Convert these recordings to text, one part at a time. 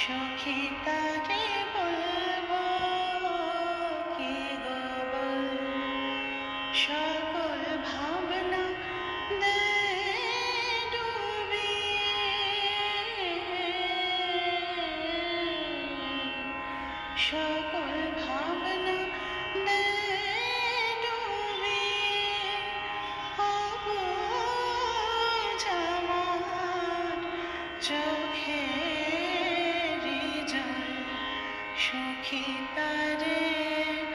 সখী তারে বলব কি গো সকল ভাবনা দে ডুবিয়ে। সকল সখী তারে বলব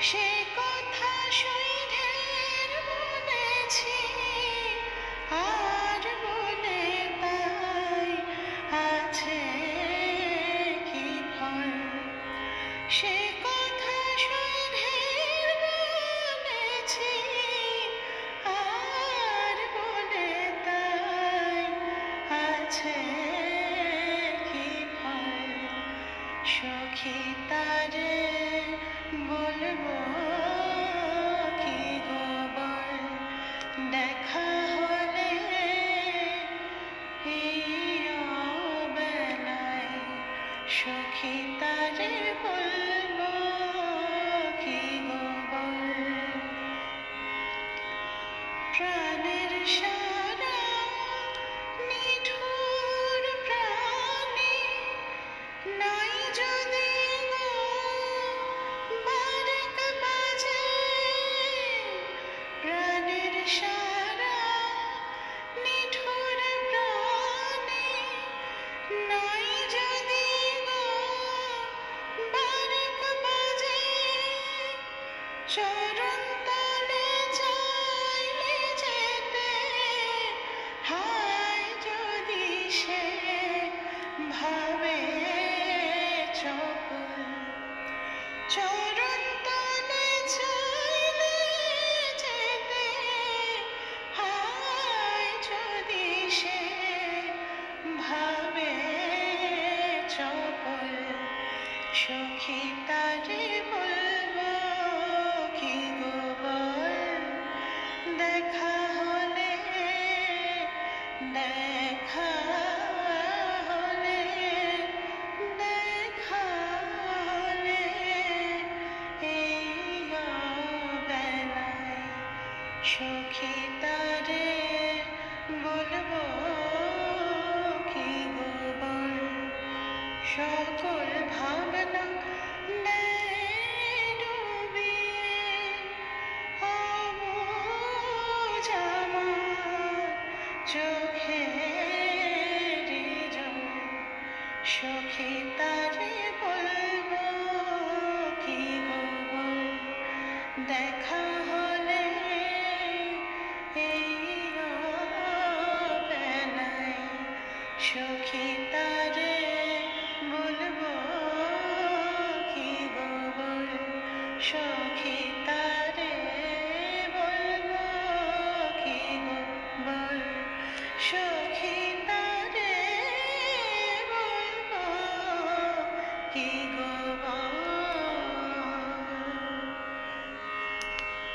সে কথা সৈধের বলেছি। সখী তারে বলব কি গোবর দেখা হলে এই অবেলায় সখী তারে বলব কি সারা নিঠুর প্রাণী নাই যদি বাজে চরণ চপল সখী তারে বলব কি দেখা হলে দেখা হলে দেখা হলে এই বেলায় সখী সকল ভাবনা সখী তারে বলব কি দেখা হলে এই সখী তারে সখী তারে বলব কি বল সখী তারে বলব কি